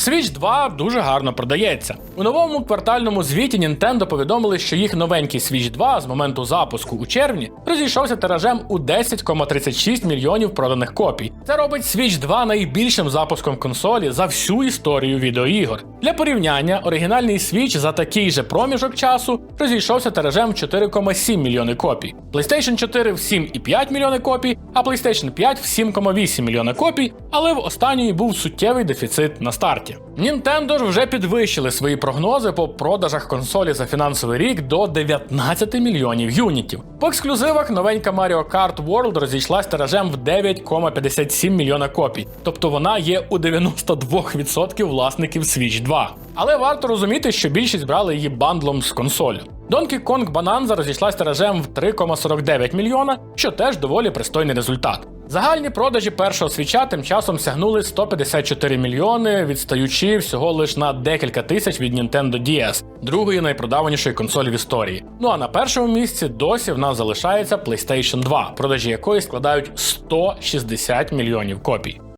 Switch 2 дуже гарно продається. У новому квартальному звіті Nintendo повідомили, що їх новенький Switch 2 з моменту запуску у червні розійшовся тиражем у 10,36 мільйонів проданих копій. Це робить Switch 2 найбільшим запуском консолі за всю історію відеоігор. Для порівняння, оригінальний Switch за такий же проміжок часу розійшовся тиражем в 4,7 мільйони копій. PlayStation 4 в 7,5 мільйони копій, а PlayStation 5 в 7,8 мільйона копій, але в останньої був суттєвий дефіцит на старті. Nintendo ж вже підвищили свої прогнози по продажах консолі за фінансовий рік до 19 мільйонів юнітів. По ексклюзивах новенька Mario Kart World розійшлась тиражем в 9,57 мільйона копій, тобто вона є у 92% власників Switch 2. Але варто розуміти, що більшість брали її бандлом з консолю. Donkey Kong Bonanza розійшлась тиражем в 3,49 мільйона, що теж доволі пристойний результат. Загальні продажі першого свіча тим часом сягнули 154 мільйони, відстаючи всього лише на декілька тисяч від Nintendo DS, другої найпродаванішої консолі в історії. Ну а на першому місці досі в нас залишається PlayStation 2, продажі якої складають 160 мільйонів копій.